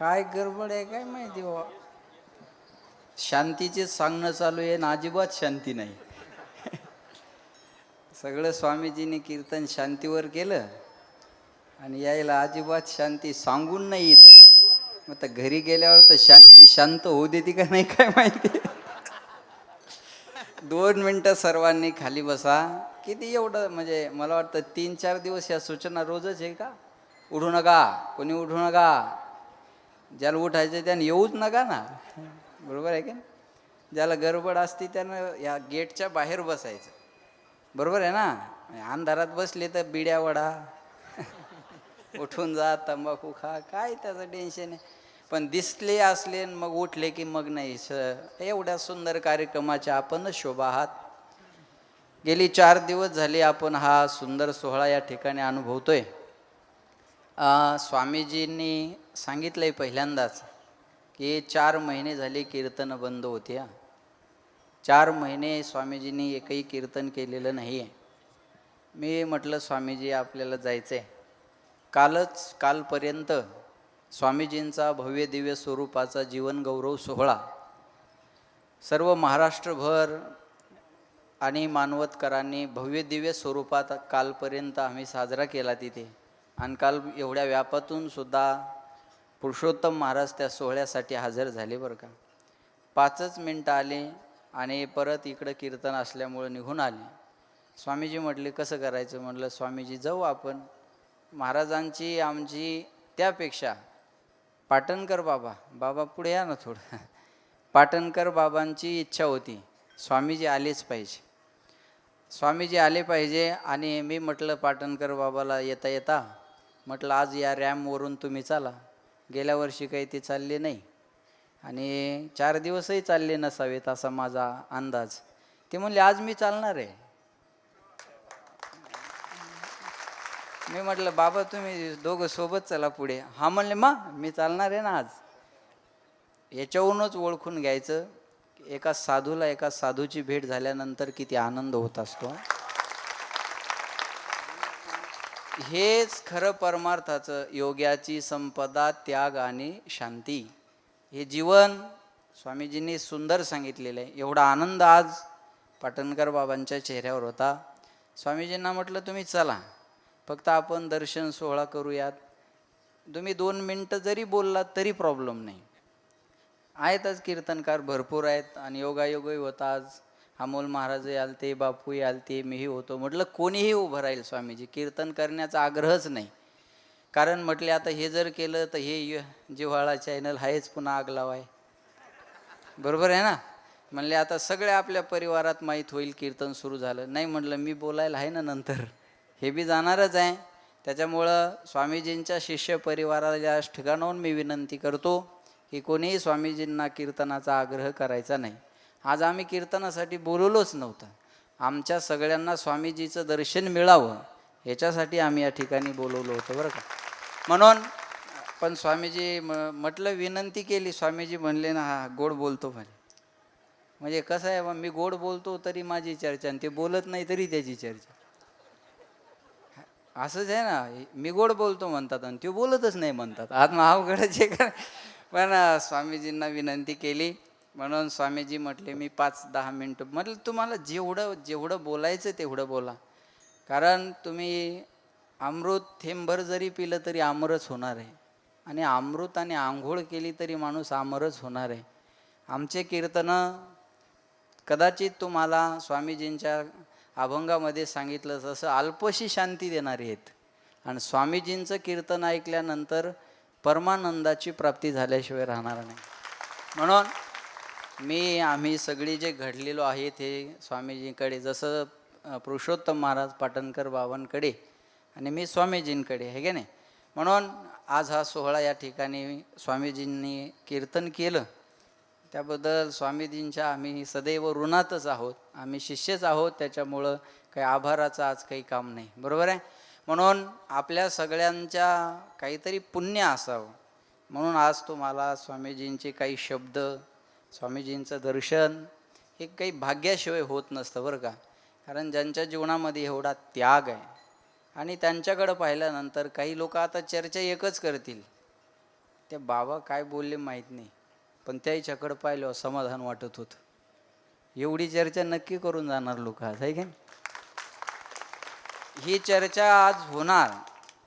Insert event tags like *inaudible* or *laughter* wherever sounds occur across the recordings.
काय गडबड आहे काय माहिती बा शांतीचे सांगणं चालू आहे आणि अजिबात शांती नाही. *laughs* सगळं स्वामीजीने कीर्तन शांतीवर केलं आणि यायला अजिबात शांती सांगून नाही येत. मग तर घरी गेल्यावर तर शांती शांत होऊ देते का नाही काय माहिती? *laughs* दोन मिनटं सर्वांनी खाली बसा. किती एवढं म्हणजे मला वाटतं तीन चार दिवस या सूचना रोजच आहे का? उठू नका कोणी उठू नका. ज्याला उठायचं त्यानं येऊच नका ना. बरोबर आहे का ज्याला गडबड असती त्यानं या गेटच्या बाहेर बसायचं. बरोबर आहे ना? अंधारात बसले तर बिड्या वडा. उठून जा तंबाखू खा काय त्याचं टेन्शन आहे? पण दिसले असले आणि मग उठले की मग नाही स एवढ्या सुंदर कार्यक्रमाच्या आपणच शोभा आहात. गेली चार दिवस झाले आपण हा सुंदर सोहळा या ठिकाणी अनुभवतोय. स्वामीजींनी स्वामीजींनी सांगितलंय पहिल्यांदाच की चार महिने झाले कीर्तन बंद होते. हा. चार महिने स्वामीजींनी एकही कीर्तन केलेलं नाही आहे मी म्हटलं स्वामीजी आपल्याला जायचं आहे कालच कालपर्यंत स्वामीजींचा भव्य दिव्य स्वरूपाचा जीवनगौरव सोहळा सर्व महाराष्ट्रभर आणि मानवतकरांनी भव्य दिव्य स्वरूपात कालपर्यंत आम्ही साजरा केला तिथे. आणि काल एवढ्या व्यापातून सुद्धा पुरुषोत्तम महाराज त्या सोहळ्यासाठी हजर झाले बरं का. पाचच मिनटं आले आणि परत इकडं कीर्तन असल्यामुळं निघून आले. स्वामीजी म्हटले कसं करायचं? म्हटलं स्वामीजी जाऊ आपण. महाराजांची आमची त्यापेक्षा पाटणकर बाबा बाबा पुढे या ना थोडं. *laughs* पाटणकर बाबांची इच्छा होती. स्वामीजी आलेच पाहिजे. स्वामीजी आले पाहिजे आणि मी म्हटलं पाटणकर बाबाला येता येता. म्हटलं आज या रॅमवरून तुम्ही चाला. गेल्या वर्षी काही ते चालले नाही. आणि चार दिवसही चालले नसावेत असा माझा अंदाज. ते म्हणले आज मी चालणार आहे. मी म्हटलं बाबा तुम्ही दोघं सोबत चला पुढे. हा म्हणले मा मी चालणार आहे ना आज. याच्यावरूनच ओळखून घ्यायचं एका साधूला एका साधूची भेट झाल्यानंतर किती आनंद होत असतो. हेच खरं परमार्थाचं योग्याची संपदा त्याग आणि शांती. हे जीवन स्वामीजींनी सुंदर सांगितलेलं आहे. एवढा आनंद आज पाटणकर बाबांच्या चेहऱ्यावर होता. स्वामीजींना म्हटलं तुम्ही चला. फक्त आपण दर्शन सोहळा करूयात. तुम्ही दोन मिनटं जरी बोललात तरी प्रॉब्लेम नाही. आहेतच कीर्तनकार भरपूर आहेत आणि योगायोगही होता आज. अमोल महाराज आलते बापूही आलते मीही होतो. म्हटलं कोणीही उभं राहील स्वामीजी? कीर्तन करण्याचा आग्रहच नाही. कारण म्हटले आता हे जर केलं तर हे य- जिव्हाळा चॅनल आहेच पुन्हा आग लावाय. बरोबर आहे ना? म्हणले आता सगळ्या आपल्या परिवारात माहीत होईल कीर्तन सुरू झालं. नाही म्हटलं मी बोलायला आहे ना नंतर? हे बी जाणारच आहे. त्याच्यामुळं स्वामीजींच्या शिष्य परिवाराला या ठिकाणाहून मी विनंती करतो की कोणीही स्वामीजींना कीर्तनाचा आग्रह करायचा नाही. आज आम्ही कीर्तनासाठी बोलवलोच नव्हतं. आमच्या सगळ्यांना स्वामीजीचं दर्शन मिळावं याच्यासाठी आम्ही या ठिकाणी बोलवलं होतं बरं का. म्हणून पण स्वामीजी म म्हटलं विनंती केली. स्वामीजी म्हणले ना हा गोड बोलतो म्हणे. म्हणजे कसं आहे बा, मी गोड बोलतो तरी माझी चर्चा आणि ते बोलत नाही तरी त्याची चर्चा. असंच आहे ना मी गोड बोलतो म्हणतात आणि ते बोलतच नाही म्हणतात. आज महावगडचे आहे का पण स्वामीजींना विनंती केली. म्हणून स्वामीजी म्हटले मी पाच दहा मिनटं म्हटलं तुम्हाला जेवढं जेवढं बोलायचं तेवढं बोला. कारण तुम्ही अमृत थेंबर जरी पिलं तरी आमरच होणार आहे. आणि अमृत आणि आंघोळ केली तरी माणूस आमरच होणार आहे. आमचे कीर्तनं कदाचित तुम्हाला स्वामीजींच्या अभंगामध्ये सांगितलं तसं अल्पशी शांती देणारी आहेत. आणि स्वामीजींचं कीर्तन ऐकल्यानंतर परमानंदाची प्राप्ती झाल्याशिवाय राहणार नाही. म्हणून मी आम्ही सगळी जे घडलेलो आहे ते स्वामीजींकडे जसं पुरुषोत्तम महाराज पाटणकर बाबांकडे आणि मी स्वामीजींकडे हे की नाही? म्हणून आज हा सोहळा या ठिकाणी स्वामीजींनी कीर्तन केलं. त्याबद्दल स्वामीजींच्या आम्ही सदैव ऋणातच आहोत. आम्ही शिष्यच आहोत त्याच्यामुळं काही आभाराचं आज काही काम नाही. बरोबर आहे? म्हणून आपल्या सगळ्यांच्या काहीतरी पुण्य असावं. म्हणून आज तुम्हाला स्वामीजींचे काही शब्द स्वामीजींचं दर्शन हे काही भाग्याशिवाय होत नसतं बरं का. कारण ज्यांच्या जीवनामध्ये एवढा त्याग आहे आणि त्यांच्याकडं पाहिल्यानंतर काही लोक आता चर्चा एकच करतील. ते बाबा काय बोलले माहीत नाही. पण त्याच्याकडं पाहिलं समाधान वाटत होतं. एवढी चर्चा नक्की करून जाणार लोक आज आहे की ही चर्चा आज होणार.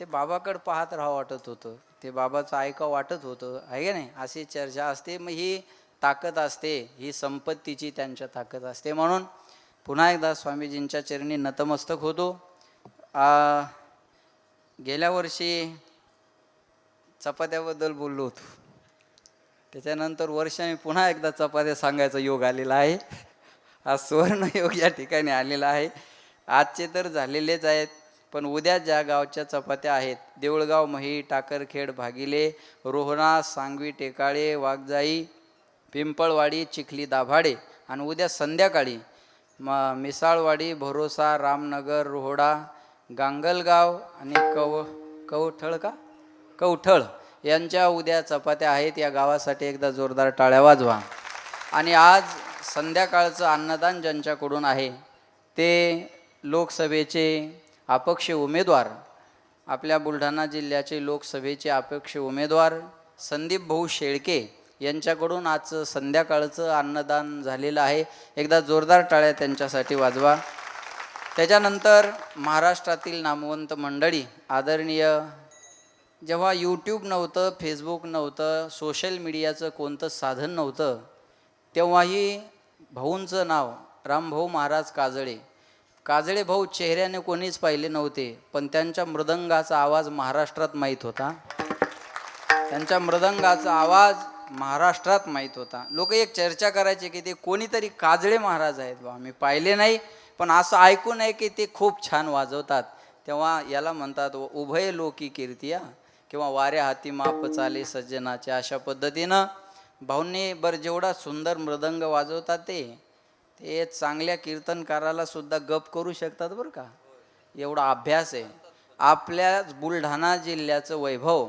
ते बाबाकडं पाहत राहावं वाटत होतं. ते बाबाचं ऐकावं वाटत होतं आहे का नाही? अशी चर्चा असते. मग ही ताकद असते ही संपत्तीची त्यांच्या ताकद असते. म्हणून पुन्हा एकदा स्वामीजींच्या चरणी नतमस्तक होतो. गेल्या वर्षी चपात्याबद्दल बोललो होतो. त्याच्यानंतर वर्षाने पुन्हा एकदा चपात्या सांगायचा योग आलेला आहे. हा सुवर्णयोग या ठिकाणी आलेला आहे. आजचे तर झालेलेच आहेत पण उद्या ज्या गावच्या चपात्या आहेत देऊळगाव मही टाकरखेड भागिले रोहणा सांगवी टेकाळे वाघजाई पिंपळवाडी चिखली दाभाडे आणि उद्या संध्याकाळी म मिसाळवाडी भरोसा रामनगर रोहडा गांगलगाव आणि कव कवठळ का? कवठळ यांच्या उद्या चपात्या आहेत. या गावासाठी एकदा जोरदार टाळ्या वाजवा. आणि आज संध्याकाळचं अन्नदान ज्यांच्याकडून आहे ते लोकसभेचे अपक्ष उमेदवार आपल्या बुलढाणा जिल्ह्याचे लोकसभेचे अपक्ष उमेदवार संदीप भाऊ शेळके यांच्याकडून आज संध्याकाळचं अन्नदान झालेलं आहे. एकदा जोरदार टाळ्या त्यांच्यासाठी वाजवा. त्याच्यानंतर महाराष्ट्रातील नामवंत मंडळी आदरणीय जेव्हा यूट्यूब नव्हतं फेसबुक नव्हतं सोशल मीडियाचं कोणतं साधन नव्हतं तेव्हाही भाऊंचं नाव रामभाऊ महाराज काजळे. काजळे भाऊ चेहऱ्याने कोणीच पाहिले नव्हते पण त्यांच्या मृदंगाचा आवाज महाराष्ट्रात माहीत होता. त्यांच्या मृदंगाचा आवाज महाराष्ट्रात माहीत होता. लोक एक चर्चा करायचे की ते कोणीतरी काजळे महाराज आहेत बा मी पाहिले नाही पण असं ऐकून आहे की ते खूप छान वाजवतात. तेव्हा याला म्हणतात उभय लोकी कीर्तिया किंवा वाऱ्या हाती माप चाले सज्जनाच्या अशा पद्धतीनं भाऊंनी बरं जेवढा सुंदर मृदंग वाजवतात ते ते चांगल्या कीर्तनकाराला सुद्धा गप करू शकतात बरं का. एवढा अभ्यास आहे. आपल्या बुलढाणा जिल्ह्याचं वैभव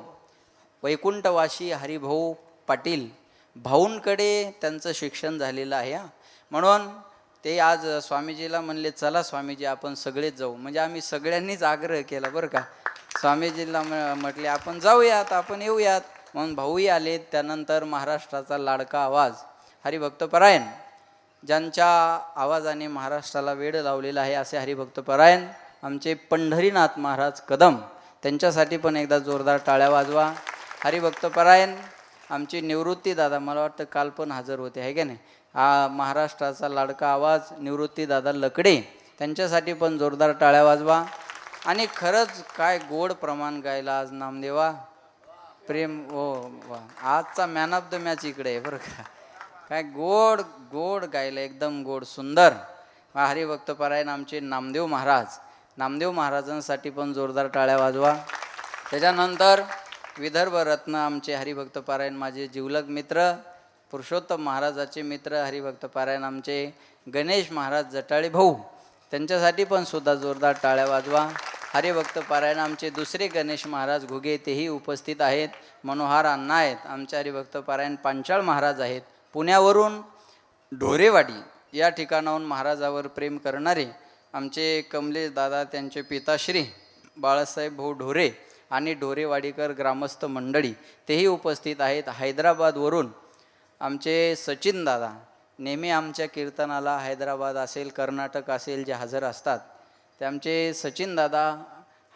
वैकुंठवासी हरिभाऊ पाटील भाऊंकडे त्यांचं शिक्षण झालेलं आहे हा. म्हणून ते आज स्वामीजीला म्हणले चला स्वामीजी आपण सगळेच जाऊ. म्हणजे आम्ही सगळ्यांनीच आग्रह केला बरं का. स्वामीजीला म- म्हटले आपण जाऊयात आपण येऊयात. म्हणून भाऊही आले त्यानंतर महाराष्ट्राचा लाडका आवाज हरिभक्तपरायण ज्यांच्या आवाजाने महाराष्ट्राला वेळ लावलेला आहे असे हरिभक्तपरायण आमचे पंढरीनाथ महाराज कदम त्यांच्यासाठी पण एकदा जोरदार टाळ्या वाजवा. हरिभक्तपरायण आमची निवृत्ती दादा मला वाटतं काल पण हजर होते आहे का नाही? हा महाराष्ट्राचा लाडका आवाज निवृत्ती दादा लकडे त्यांच्यासाठी पण जोरदार टाळ्या वाजवा. आणि खरंच काय गोड प्रमाण गायला आज नामदेवा. प्रेम ओ वा. आजचा मॅन ऑफ द मॅच इकडे आहे बरं का. काय गोड गोड गायलं एकदम गोड सुंदर. हरिभक्त परायण आमचे नामदेव महाराज. नामदेव महाराजांसाठी पण जोरदार टाळ्या वाजवा. त्याच्यानंतर विदर्भ रत्न आमचे हरिभक्त पारायण माझे जिवलग मित्र पुरुषोत्तम महाराजाचे मित्र हरिभक्त पारायण आमचे गणेश महाराज जटाळे भाऊ. त्यांच्यासाठी पण सुद्धा जोरदार टाळ्या वाजवा. हरिभक्त पारायण आमचे दुसरे गणेश महाराज घुगे तेही उपस्थित आहेत. मनोहार अण्णा आहेत आमचे हरिभक्त पारायण पांचाळ महाराज आहेत. पुण्यावरून ढोरेवाडी या ठिकाणाहून महाराजावर प्रेम करणारे आमचे कमलेश दादा त्यांचे पिताश्री बाळासाहेब भाऊ ढोरे आणि ढोरेवाडीकर ग्रामस्थ मंडळी तेही उपस्थित आहेत. हैदराबादवरून आमचे सचिन दादा नेहमी आमच्या कीर्तनाला हैदराबाद असेल कर्नाटक असेल जे हजर असतात ते आमचे सचिन दादा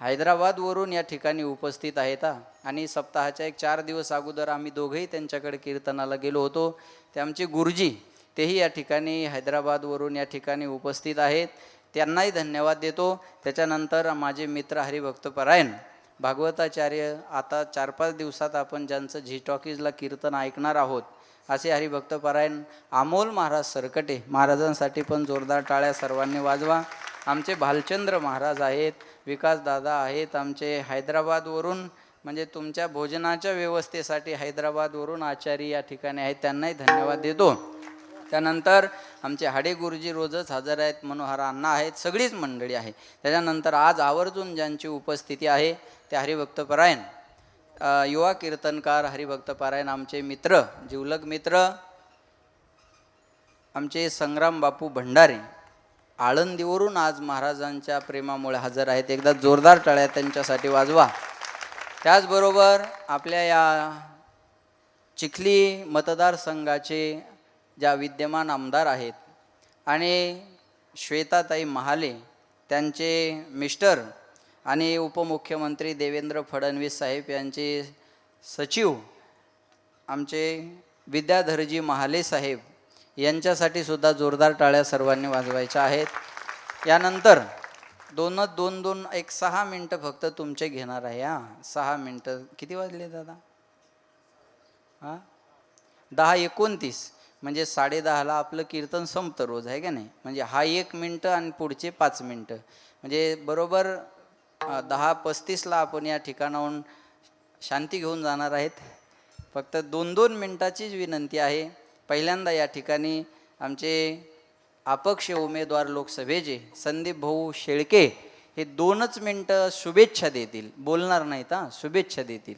हैदराबादवरून या ठिकाणी उपस्थित आहेत. आणि सप्ताहाच्या एक चार दिवस अगोदर आम्ही दोघंही त्यांच्याकडे कीर्तनाला गेलो होतो. ते आमचे गुरुजी तेही या ठिकाणी हैदराबादवरून या ठिकाणी उपस्थित आहेत. त्यांनाही धन्यवाद देतो. त्याच्यानंतर माझे मित्र हरिभक्त परायण भागवताचार्य आता चार पाच दिवसात आपण ज्यांचं झी टॉकीजला कीर्तन ऐकणार आहोत असे हरिभक्तपरायण अमोल महाराज सरकटे महाराजांसाठी पण जोरदार टाळ्या सर्वांनी वाजवा. आमचे भालचंद्र महाराज आहेत विकास दादा आहेत आमचे हैदराबादवरून म्हणजे तुमच्या भोजनाच्या व्यवस्थेसाठी हैदराबादवरून आचारी या ठिकाणी आहेत त्यांनाही धन्यवाद देतो. त्यानंतर आमचे हाडे गुरुजी रोजच हजर आहेत मनोहर अण्णा आहेत सगळीच मंडळी आहे त्याच्यानंतर आज आवर्जून ज्यांची उपस्थिती आहे ते हरिभक्तपरायण युवा कीर्तनकार हरिभक्तपरायण आमचे मित्र जिवलग मित्र आमचे संग्राम बापू भंडारे आळंदीवरून आज महाराजांच्या प्रेमामुळे हजर आहेत. एकदा जोरदार टाळ्या त्यांच्यासाठी वाजवा. त्याचबरोबर आपल्या या चिखली मतदारसंघाचे ज्या विद्यमान आमदार आहेत. आणि श्वेताताई महाले त्यांचे मिस्टर आणि उपमुख्यमंत्री देवेंद्र फडणवीस साहेब यांचे सचिव आमचे विद्याधरजी महाले साहेब यांच्यासाठी सुद्धा जोरदार टाळ्या सर्वांनी वाजवायच्या आहेत. यानंतर दोनच दोन दोन एक सहा मिनटं फक्त तुमचे घेणार आहे हां. सहा मिनटं. किती वाजले दादा? हां? दहा एकोणतीस. म्हणजे साडेदहाला आपलं कीर्तन संपतं रोज आहे का नाही? म्हणजे हा एक मिनटं आणि पुढचे पाच मिनटं. म्हणजे बरोबर दहा पस्तीसला आपण या ठिकाणाहून शांती घेऊन जाणार आहेत. फक्त दोन दोन मिनटाचीच विनंती आहे. पहिल्यांदा या ठिकाणी आमचे अपक्ष उमेदवार लोकसभेचे संदीप भाऊ शेळके हे दोनच मिनटं शुभेच्छा देतील. बोलणार नाहीत हां शुभेच्छा देतील.